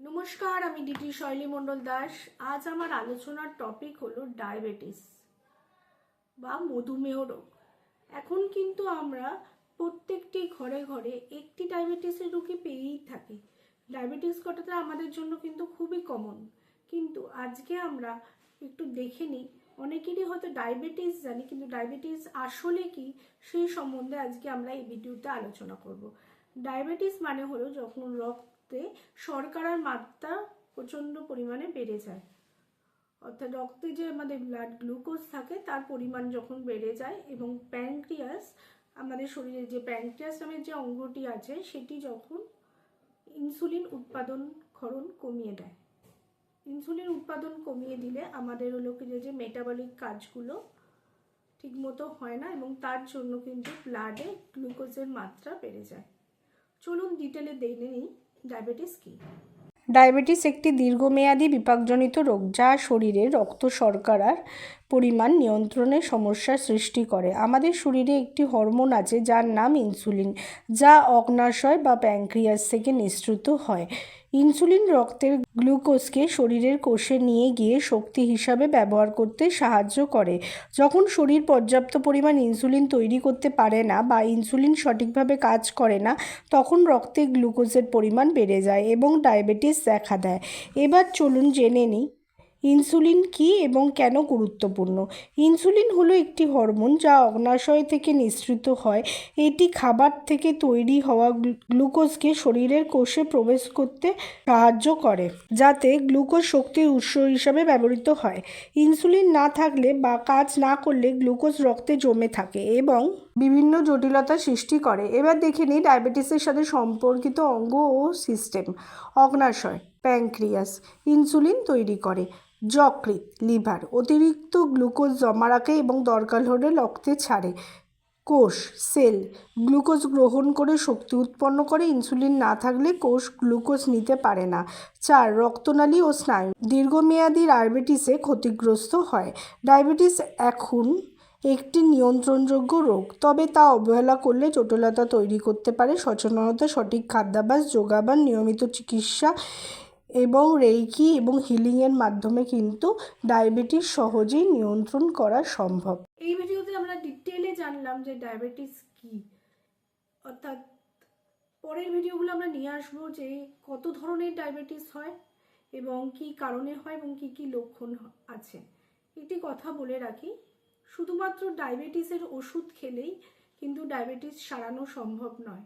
নমস্কার, আমি ডিটি শৈলী মণ্ডল দাস। আজ আমার আলোচনার টপিক হলো ডায়াবেটিস বা মধুমেহ রোগ। এখন কিন্তু আমরা প্রত্যেকটি ঘরে ঘরে একটি ডায়াবেটিসের রোগী পেয়েই থাকি। ডায়াবেটিস কটাটা আমাদের জন্য কিন্তু খুবই কমন কিন্তু আজকে আমরা একটু দেখে নিই। অনেকেরই হয়তো ডায়াবেটিস জানি, কিন্তু ডায়াবেটিস আসলে কি সেই সম্বন্ধে আজকে আমরা এই ভিডিওতে আলোচনা করব। ডায়াবেটিস মানে হলো যখন রক্তে শর্করার মাত্রা প্রচণ্ড পরিমাণে বেড়ে যায়। অর্থাৎ রক্তে যে আমাদের ব্লাড গ্লুকোজ থাকে, তার পরিমাণ যখন বেড়ে যায় এবং প্যানক্রিয়াস আমাদের শরীরে যে প্যানক্রিয়াস নামের যে অঙ্গটি আছে, সেটি যখন ইনসুলিন উৎপাদন ক্ষরণ কমিয়ে দেয়। ইনসুলিন উৎপাদন কমিয়ে দিলে আমাদের হলো যে মেটাবলিক কাজগুলো ঠিকমতো হয় না এবং তার জন্য কিন্তু ব্লাডে গ্লুকোজের মাত্রা বেড়ে যায়। চলুন ডিটেলে দেখে নিই ডায়াবেটিস কী। ডায়াবেটিস একটি দীর্ঘমেয়াদী বিপাকজনিত রোগ যা শরীরে রক্ত শর্করার পরিমাণ নিয়ন্ত্রণে সমস্যার সৃষ্টি করে। আমাদের শরীরে একটি হরমোন আছে যার নাম ইনসুলিন, যা অগ্নাশয় বা প্যানক্রিয়াস থেকে নিঃসৃত হয়। ইনসুলিন রক্তের গ্লুকোজকে শরীরের কোষে নিয়ে গিয়ে শক্তি হিসাবে ব্যবহার করতে সাহায্য করে। যখন শরীর পর্যাপ্ত পরিমাণ ইনসুলিন তৈরি করতে পারে না বা ইনসুলিন সঠিকভাবে কাজ করে না, তখন রক্তে গ্লুকোজের পরিমাণ বেড়ে যায় এবং ডায়াবেটিস দেখা দেয়। এবার চলুন জেনে নিই ইনসুলিন কী এবং কেন গুরুত্বপূর্ণ? ইনসুলিন হলো একটি হরমোন যা অগ্নাশয় থেকে নিঃসৃত হয়। এটি খাবার থেকে তৈরি হওয়া গ্লুকোজকে শরীরের কোষে প্রবেশ করতে সাহায্য করে, যাতে গ্লুকোজ শক্তির উৎস হিসাবে ব্যবহৃত হয়। ইনসুলিন না থাকলে বা কাজ না করলে গ্লুকোজ রক্তে জমে থাকে এবং বিভিন্ন জটিলতা সৃষ্টি করে। এবার দেখে নিই ডায়াবেটিসের সাথে সম্পর্কিত অঙ্গ ও সিস্টেম। অগ্নাশয় প্যানক্রিয়াস ইনসুলিন তৈরি করে। যকৃৎ, লিভার অতিরিক্ত গ্লুকোজ জমা রাখে এবং দরকার হলে রক্তে ছাড়ে। কোষ, সেল গ্লুকোজ গ্রহণ করে শক্তি উৎপন্ন করে। ইনসুলিন না থাকলে কোষ গ্লুকোজ নিতে পারে না। চার, রক্তনালী ও স্নায়ু দীর্ঘমেয়াদী ডায়াবেটিসে ক্ষতিগ্রস্ত হয়। ডায়াবেটিস এখন একটি নিয়ন্ত্রণযোগ্য রোগ, তবে তা অবহেলা করলে জটিলতা তৈরি করতে পারে। সচেতনতা, সঠিক খাদ্যাভ্যাস যোগাবান নিয়মিত চিকিৎসা এবং রেইকি এবং হিলিংয়ের মাধ্যমে কিন্তু ডায়াবেটিস সহজেই নিয়ন্ত্রণ করা সম্ভব। এই ভিডিওতে আমরা ডিটেলে জানলাম যে ডায়াবেটিস কি। অর্থাৎ পরের ভিডিওগুলো আমরা নিয়ে আসব যে কত ধরনের ডায়াবেটিস হয় এবং কি কারণে হয় এবং কি কি লক্ষণ আছে। একটি কথা বলে রাখি, শুধুমাত্র ডায়াবেটিসের ওষুধ খেলেই কিন্তু ডায়াবেটিস সারানো সম্ভব নয়।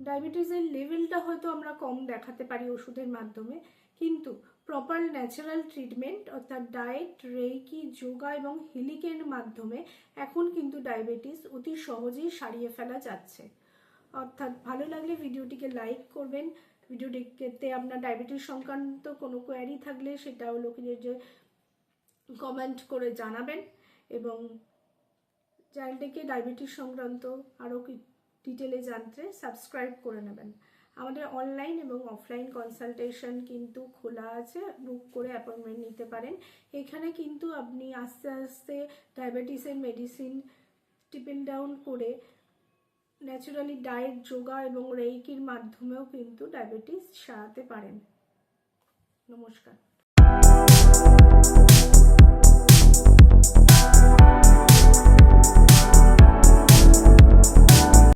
ডায়াবেটিসের লেভেলটা হয়তো আমরা কম দেখাতে পারি ওষুধের মাধ্যমে, কিন্তু প্রপার ন্যাচারাল ট্রিটমেন্ট অর্থাৎ ডায়েট রেইকি যোগা এবং হিলিকের মাধ্যমে এখন কিন্তু ডায়াবেটিস অতি সহজেই সারিয়ে ফেলা যাচ্ছে। অর্থাৎ ভালো লাগলে ভিডিওটিকে লাইক করবেন। ভিডিওটিতে আপনার ডায়াবেটিস সংক্রান্ত কোনো কোয়ারি থাকলে সেটা হলো কি যে কমেন্ট করে জানাবেন এবং চ্যানেলটিকে ডায়াবেটিস সংক্রান্ত আরও ডিটেলে জানতে সাবস্ক্রাইব করে নেবেন। আমাদের অনলাইন এবং অফলাইন কনসালটেশন কিন্তু খোলা আছে বুক করে অ্যাপয়েন্টমেন্ট নিতে পারেন। এখানে কিন্তু আপনি আস্তে আস্তে ডায়াবেটিসের মেডিসিন টিপেল ডাউন করে ন্যাচারালি ডায়েট যোগা এবং রেইকির মাধ্যমেও কিন্তু ডায়াবেটিস সারাতে পারেন। নমস্কার।